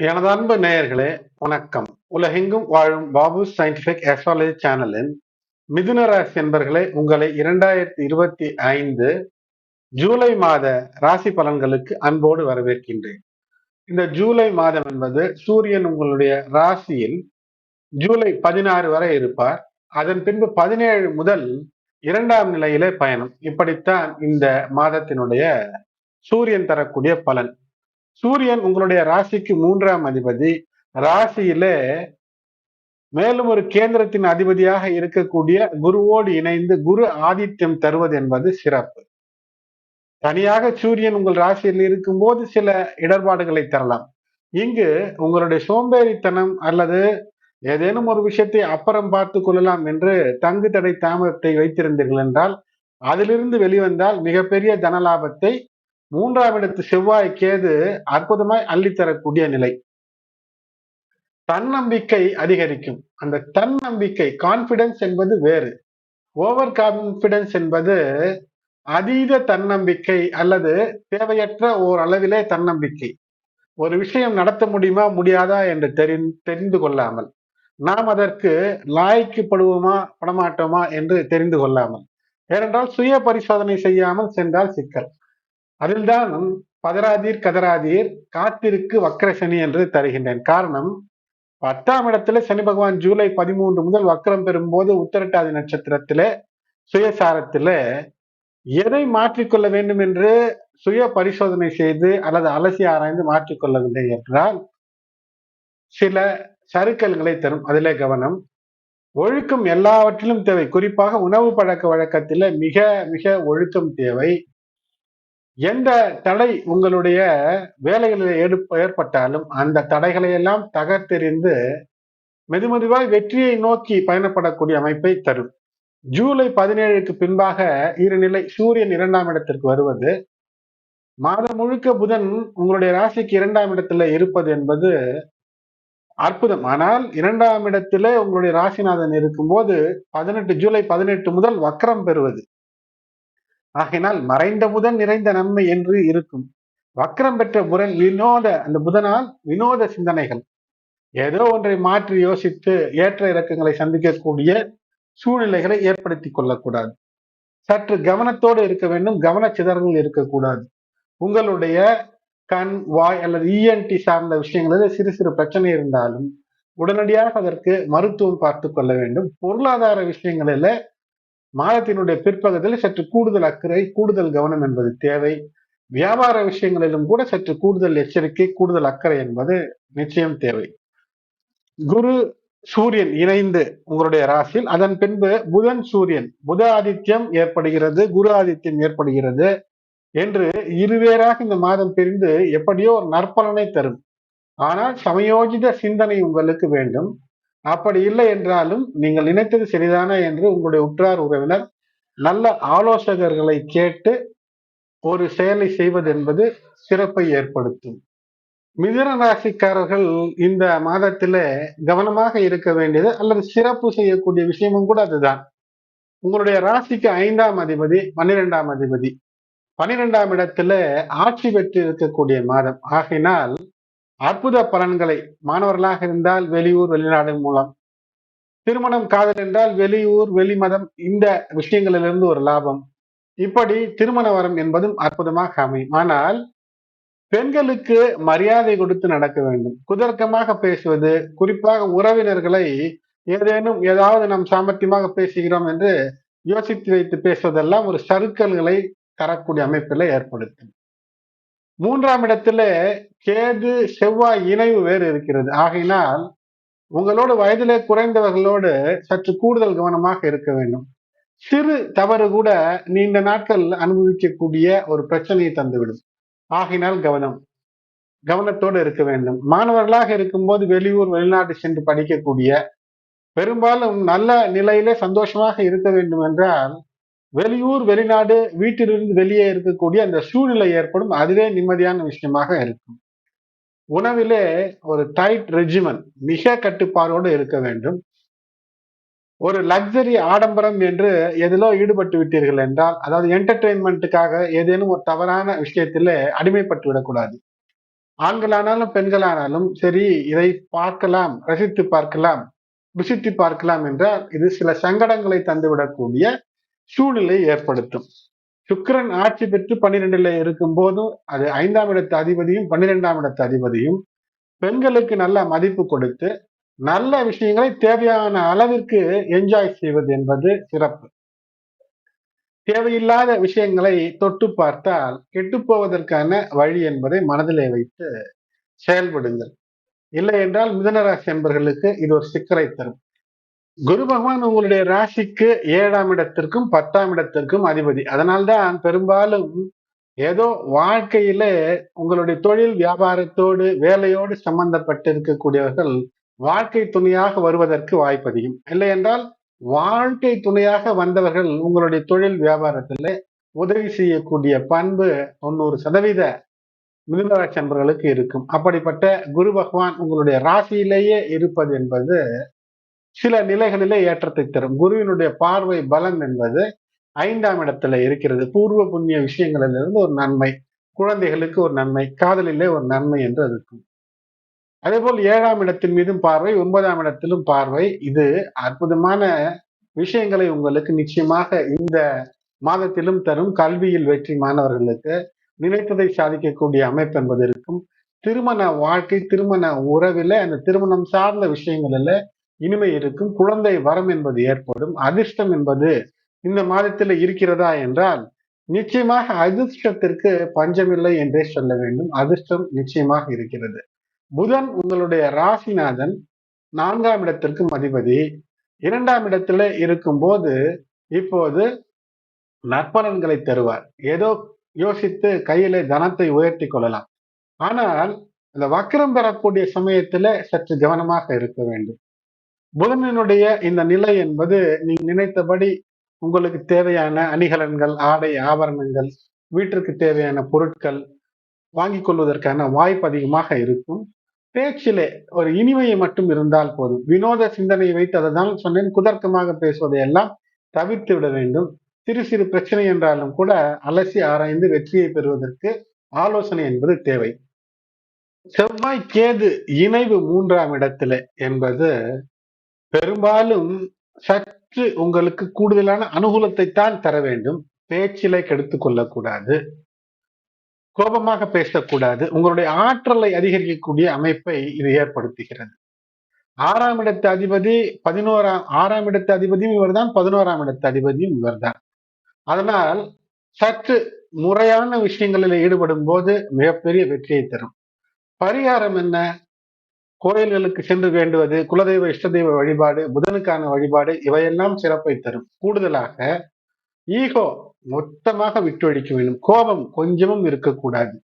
எனது அன்பு நேயர்களே வணக்கம். உலகெங்கும் வாழும் பாபு சயின்டிபிக் அஸ்ட்ராலஜி சேனலின் மிதுன ராசி என்பர்களே உங்களை இரண்டாயிரத்தி இருபத்தி ஐந்து ஜூலை மாத ராசி பலன்களுக்கு அன்போடு வரவேற்கின்றேன். இந்த ஜூலை மாதம் என்பது சூரியன் உங்களுடைய ராசியில் ஜூலை பதினாறு வரை இருப்பார். அதன் பின்பு பதினேழு முதல் இரண்டாம் நிலையிலே பயணம். இப்படித்தான் இந்த மாதத்தினுடைய சூரியன் தரக்கூடிய பலன். சூரியன் உங்களுடைய ராசிக்கு மூன்றாம் அதிபதி. ராசியிலே மேலும் ஒரு கேந்திரத்தின் அதிபதியாக இருக்கக்கூடிய குருவோடு இணைந்து குரு ஆதித்யம் தருவது என்பது சிறப்பு. தனியாக சூரியன் உங்கள் ராசியில் இருக்கும்போது சில இடர்பாடுகளை தரலாம். இங்கு உங்களுடைய சோம்பேறித்தனம் அல்லது ஏதேனும் ஒரு விஷயத்தை அப்புறம் பார்த்து கொள்ளலாம் என்று தங்கு தடை தாமதத்தை வைத்திருந்தீர்கள் என்றால் அதிலிருந்து வெளிவந்தால் மிகப்பெரிய தனலாபத்தை மூன்றாம் இடத்து செவ்வாய் கேது அற்புதமாய் அள்ளித்தரக்கூடிய நிலை. தன்னம்பிக்கை அதிகரிக்கும். அந்த தன்னம்பிக்கை கான்பிடன்ஸ் என்பது வேறு. ஓவர் கான்பிடன்ஸ் என்பது அதீத தன்னம்பிக்கை அல்லது தேவையற்ற ஓர் அளவிலே தன்னம்பிக்கை. ஒரு விஷயம் நடத்த முடியுமா முடியாதா என்று தெரி தெரிந்து கொள்ளாமல். நாம் அதற்கு லாய்க்குப்படுவோமா படமாட்டோமா என்று தெரிந்து கொள்ளாமல். ஏனென்றால் சுய பரிசோதனை செய்யாமல் சென்றால் சிக்கல். அதில்தான் பதராதீர் கதராதீர் காத்திருக்கு வக்கரசனி என்று தருகின்றேன். காரணம் பத்தாம் இடத்துல சனி பகவான் ஜூலை பதிமூன்று முதல் வக்கரம் பெறும்போது உத்தரட்டாதி நட்சத்திரத்தில சுயசாரத்தில எதை மாற்றிக்கொள்ள வேண்டும் என்று சுய பரிசோதனை செய்து அல்லது அலசி ஆராய்ந்து மாற்றிக்கொள்ளவில்லை என்றால் சில சருக்கல்களை தரும். அதிலே கவனம் ஒழுக்கம் எல்லாவற்றிலும் தேவை. குறிப்பாக உணவு பழக்க வழக்கத்தில மிக மிக ஒழுக்கம் தேவை. எந்த தடை உங்களுடைய வேலைகளில் ஏற்பட்டாலும் அந்த தடைகளை எல்லாம் தகர்த்தெறிந்து மெதுமெதுவாய் வெற்றியை நோக்கி பயணப்படக்கூடிய அமைப்பை தரும். ஜூலை பதினேழுக்கு பின்பாக இருநிலை சூரியன் இரண்டாம் இடத்திற்கு வருவது. மாதம் முழுக்க புதன் உங்களுடைய ராசிக்கு இரண்டாம் இடத்துல இருப்பது என்பது அற்புதம். ஆனால் இரண்டாம் இடத்துல உங்களுடைய ராசிநாதன் இருக்கும்போது பதினெட்டு ஜூலை பதினெட்டு முதல் வக்கரம் பெறுவது. ஆகினால் மறைந்த புதன் நிறைந்த நன்மை என்று இருக்கும். வக்கரம் பெற்ற புதன் வினோத அந்த புதனால் வினோத சிந்தனைகள். ஏதோ ஒன்றை மாற்றி யோசித்து ஏற்ற இறக்கங்களை சந்திக்கக்கூடிய சூழ்நிலைகளை ஏற்படுத்தி கொள்ளக்கூடாது. சற்று கவனத்தோடு இருக்க வேண்டும் கவன இருக்கக்கூடாது. உங்களுடைய கண் வாய் அல்லது இஎன்டி சார்ந்த விஷயங்களில் சிறு சிறு பிரச்சனை இருந்தாலும் உடனடியாக அதற்கு மருத்துவம் பார்த்து கொள்ள வேண்டும். பொருளாதார விஷயங்களில் மாதத்தினுடைய பிற்பகுதியில் சற்று கூடுதல் அக்கறை கூடுதல் கவனம் என்பது தேவை. வியாபார விஷயங்களிலும் கூட சற்று கூடுதல் எச்சரிக்கை கூடுதல் அக்கறை என்பது நிச்சயம் தேவை. குரு சூரியன் இணைந்து உங்களுடைய ராசியில் அதன் பின்பு புதன் சூரியன் புத ஆதித்யம் ஏற்படுகிறது குரு ஆதித்யம் ஏற்படுகிறது என்று இருவேறாக இந்த மாதம் பிரிந்து எப்படியோ ஒரு நற்பலனை தரும். ஆனால் சமயோஜித சிந்தனை உங்களுக்கு வேண்டும். அப்படி இல்லை என்றாலும் நீங்கள் நினைத்தது சரிதானா என்று உங்களுடைய உற்றார் உறவினர் நல்ல ஆலோசகர்களை கேட்டு ஒரு செயலை செய்வது என்பது சிறப்பை ஏற்படுத்தும். மிதுன ராசிக்காரர்கள் இந்த மாதத்துல கவனமாக இருக்க வேண்டியது அல்லது சிறப்பு செய்யக்கூடிய விஷயமும் கூட அதுதான். உங்களுடைய ராசிக்கு ஐந்தாம் அதிபதி பன்னிரெண்டாம் அதிபதி. பனிரெண்டாம் இடத்துல ஆட்சி பெற்று இருக்கக்கூடிய மாதம். ஆகினால் அற்புத பலன்களை மாணவர்களாக இருந்தால் வெளியூர் வெளிநாடு மூலம். திருமணம் காதல் என்றால் வெளியூர் வெளிமதம் இந்த விஷயங்களிலிருந்து ஒரு லாபம். இப்படி திருமண வரம் என்பதும் அற்புதமாக அமையும். ஆனால் பெண்களுக்கு மரியாதை கொடுத்து நடக்க வேண்டும். குதர்க்கமாக பேசுவது குறிப்பாக உறவினர்களை ஏதேனும் ஏதாவது நாம் சாமர்த்தியமாக பேசுகிறோம் என்று யோசித்து வைத்து பேசுவதெல்லாம் ஒரு சருக்கல்களை தரக்கூடிய அமைப்பில் ஏற்படுத்தும். மூன்றாம் இடத்துல கேது செவ்வாய் இணைவு வேறு இருக்கிறது. ஆகையினால் உங்களோடு வயதிலே குறைந்தவர்களோடு சற்று கூடுதல் கவனமாக இருக்க வேண்டும். சிறு தவறு கூட நீண்ட நாட்கள் அனுபவிக்கக்கூடிய ஒரு பிரச்சனையை தந்துவிடும். ஆகினால் கவனம். கவனத்தோடு இருக்க வேண்டும். மாணவர்களாக இருக்கும்போது வெளியூர் வெளிநாடு சென்று படிக்கக்கூடிய பெரும்பாலும் நல்ல நிலையிலே சந்தோஷமாக இருக்க வேண்டும் என்றால் வெளியூர் வெளிநாடு வீட்டிலிருந்து வெளியே இருக்கக்கூடிய அந்த சூழ்நிலை ஏற்படும். அதுவே நிம்மதியான விஷயமாக இருக்கும். உணவிலே ஒரு டைட் ரெஜிமன் மிக கட்டுப்பாடோடு இருக்க வேண்டும். ஒரு லக்ஸரி ஆடம்பரம் என்று எதிலோ ஈடுபட்டு விட்டீர்கள் என்றால் அதாவது என்டர்டெயின்மெண்ட்டுக்காக ஏதேனும் ஒரு தவறான விஷயத்திலே அடிமைப்பட்டு விடக்கூடாது. ஆண்களானாலும் பெண்களானாலும் சரி இதை பார்க்கலாம் ரசித்து பார்க்கலாம் ருசித்து பார்க்கலாம் என்றால் இது சில சங்கடங்களை தந்துவிடக்கூடிய சூழ்நிலை ஏற்படுத்தும். சுக்கரன் ஆட்சி பெற்று பன்னிரெண்டுல இருக்கும் போதும் அது ஐந்தாம் இடத்து அதிபதியும் பன்னிரெண்டாம் இடத்து அதிபதியும் பெண்களுக்கு நல்ல மதிப்பு கொடுத்து நல்ல விஷயங்களை தேவையான அளவிற்கு என்ஜாய் செய்வது என்பது சிறப்பு. தேவையில்லாத விஷயங்களை தொட்டு பார்த்தால் கெட்டு போவதற்கான வழி என்பதை மனதிலே வைத்து செயல்படுங்கள். இல்லை என்றால் மிதனராசி என்பர்களுக்கு இது ஒரு சிக்கலை தரும். குரு பகவான் உங்களுடைய ராசிக்கு ஏழாம் இடத்திற்கும் பத்தாம் இடத்திற்கும் அதிபதி. அதனால்தான் பெரும்பாலும் ஏதோ வாழ்க்கையில உங்களுடைய தொழில் வியாபாரத்தோடு வேலையோடு சம்பந்தப்பட்டிருக்கக்கூடியவர்கள் வாழ்க்கை துணையாக வருவதற்கு வாய்ப்பதிகம் இல்லை என்றால் வாழ்க்கை துணையாக வந்தவர்கள் உங்களுடைய தொழில் வியாபாரத்தில் உதவி செய்யக்கூடிய பண்பு தொண்ணூறு சதவீத மிதுனராசி நண்பர்களுக்கு இருக்கும். அப்படிப்பட்ட குரு பகவான் உங்களுடைய ராசியிலேயே இருப்பது என்பது சில நிலைகளிலே ஏற்றத்தை தரும். குருவினுடைய பார்வை பலம் என்பது ஐந்தாம் இடத்துல இருக்கிறது. பூர்வ புண்ணிய விஷயங்களிலிருந்து ஒரு நன்மை குழந்தைகளுக்கு ஒரு நன்மை காதலிலே ஒரு நன்மை என்று இருக்கும். அதே போல் ஏழாம் இடத்தின் மீதும் பார்வை ஒன்பதாம் இடத்திலும் பார்வை. இது அற்புதமான விஷயங்களை உங்களுக்கு நிச்சயமாக இந்த மாதத்திலும் தரும். கல்வியில் வெற்றி மாணவர்களுக்கு நினைத்ததை சாதிக்கக்கூடிய அமைப்பு என்பது இருக்கும். திருமண வாழ்க்கை திருமண உறவில் அந்த திருமணம் சார்ந்த விஷயங்களில் இனிமை இருக்கும் குழந்தை வரம் என்பது ஏற்படும் அதிர்ஷ்டம் என்பது இந்த மாதத்தில் இருக்கிறதா என்றால் நிச்சயமாக அதிர்ஷ்டத்திற்கு பஞ்சமில்லை என்றே சொல்ல வேண்டும். அதிர்ஷ்டம் நிச்சயமாக இருக்கிறது. புதன் உங்களுடைய ராசிநாதன் நான்காம் இடத்திற்கும் அதிபதி. இரண்டாம் இடத்துல இருக்கும்போது இப்போது நற்பலன்களை தருவார். ஏதோ யோசித்து கையில தனத்தை உயர்த்தி கொள்ளலாம். ஆனால் அந்த வக்கரம் பெறக்கூடிய சமயத்துல சற்று கவனமாக இருக்க வேண்டும். புதனினுடைய இந்த நிலை என்பது நீங்க நினைத்தபடி உங்களுக்கு தேவையான அணிகலன்கள் ஆடை ஆபரணங்கள் வீட்டிற்கு தேவையான பொருட்கள் வாங்கிக் கொள்வதற்கான வாய்ப்பு அதிகமாக இருக்கும். பேச்சிலே ஒரு இனிமையை மட்டும் இருந்தால் போதும். வினோத சிந்தனையை வைத்து அதை தான் சொன்னேன். குதர்க்கமாக பேசுவதை எல்லாம் தவிர்த்து விட வேண்டும். சிறு சிறு பிரச்சனை என்றாலும் கூட அலசி ஆராய்ந்து வெற்றியை பெறுவதற்கு ஆலோசனை என்பது தேவை. செவ்வாய் கேது இணைவு மூன்றாம் இடத்துல என்பது பெரும்பாலும் சற்று உங்களுக்கு கூடுதலான அனுகூலத்தை தான் தர வேண்டும். பேச்சிலை கெடுத்துக் கொள்ளக்கூடாது. கோபமாக பேசக்கூடாது. உங்களுடைய ஆற்றலை அதிகரிக்கக்கூடிய அமைப்பை இது ஏற்படுத்துகிறது. ஆறாம் இடத்து அதிபதி பதினோராம் ஆறாம் இடத்து அதிபதியும் இவர்தான் பதினோராம் இடத்து அதிபதியும் இவர்தான். அதனால் சற்று முறையான விஷயங்களில் ஈடுபடும் போது மிகப்பெரிய வெற்றியை தரும். பரிகாரம் என்ன? கோயில்களுக்கு சென்று வேண்டுவது குலதெய்வ இஷ்ட தெய்வ வழிபாடு புதனுக்கான வழிபாடு இவையெல்லாம் சிறப்பை தரும். கூடுதலாக ஈகோ மொத்தமாக விட்டொழிக்க வேண்டும். கோபம் கொஞ்சமும் இருக்கக்கூடாது.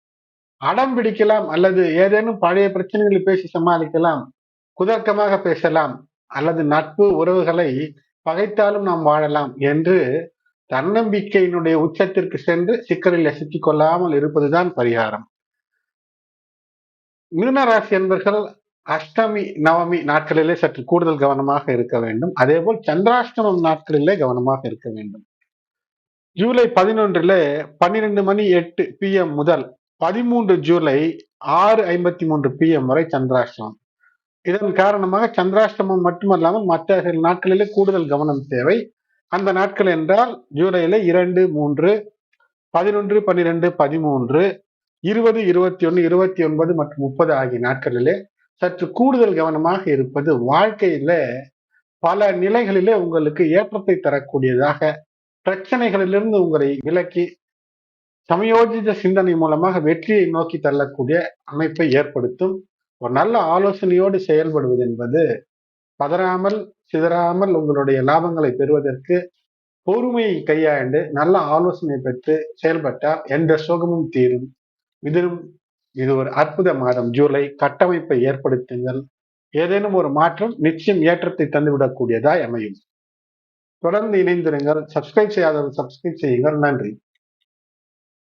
அடம் பிடிக்கலாம் அல்லது ஏதேனும் பழைய பிரச்சனைகளை பேசி சமாளிக்கலாம் குதர்க்கமாக பேசலாம் அல்லது நட்பு உறவுகளை பகைத்தாலும் நாம் வாழலாம் என்று தன்னம்பிக்கையினுடைய உச்சத்திற்கு சென்று சிக்கலில் சிக்கிக் கொள்ளாமல் இருப்பதுதான் பரிகாரம். மிதுனராசி என்பர்கள் அஷ்டமி நவமி நாட்களிலே சற்று கூடுதல் கவனமாக இருக்க வேண்டும். அதே போல் சந்திராஷ்டமம் நாட்களிலே கவனமாக இருக்க வேண்டும். ஜூலை பதினொன்றிலே பன்னிரெண்டு மணி எட்டு பிஎம் முதல் பதிமூன்று ஜூலை ஆறு ஐம்பத்தி மூன்று பிஎம் வரை சந்திராஷ்டமம். இதன் காரணமாக சந்திராஷ்டமம் மட்டுமல்லாமல் மற்ற நாட்களிலே கூடுதல் கவனம் தேவை. அந்த நாட்கள் என்றால் ஜூலையில இரண்டு மூன்று பதினொன்று பன்னிரெண்டு பதிமூன்று இருபது இருபத்தி ஒன்று இருபத்தி ஒன்பது மற்றும் முப்பது ஆகிய நாட்களிலே சற்று கூடுதல் கவனமாக இருப்பது வாழ்க்கையில பல நிலைகளிலே உங்களுக்கு ஏற்றத்தை தரக்கூடியதாக பிரச்சனைகளிலிருந்து உங்களை விலக்கி சமயோஜித சிந்தனை மூலமாக வெற்றியை நோக்கி தள்ளக்கூடிய அமைப்பை ஏற்படுத்தும் ஒரு நல்ல ஆலோசனையோடு செயல்படுவது என்பது பதறாமல் சிதறாமல் உங்களுடைய லாபங்களை பெறுவதற்கு பொறுமையை கையாண்டு நல்ல ஆலோசனை பெற்று செயல்பட்டால் எந்த சோகமும் தீரும். இதிலும் இது ஒரு அற்புத மாதம். ஜூலை கட்டமைப்பை ஏற்படுத்துங்கள். ஏதேனும் ஒரு மாற்றம் நிச்சயம் ஏற்றத்தை தந்துவிடக்கூடியதாய் அமையும். தொடர்ந்து இணைந்திருங்கள். சப்ஸ்கிரைப் செய்யாதவர்கள் சப்ஸ்கிரைப் செய்யுங்கள். நன்றி.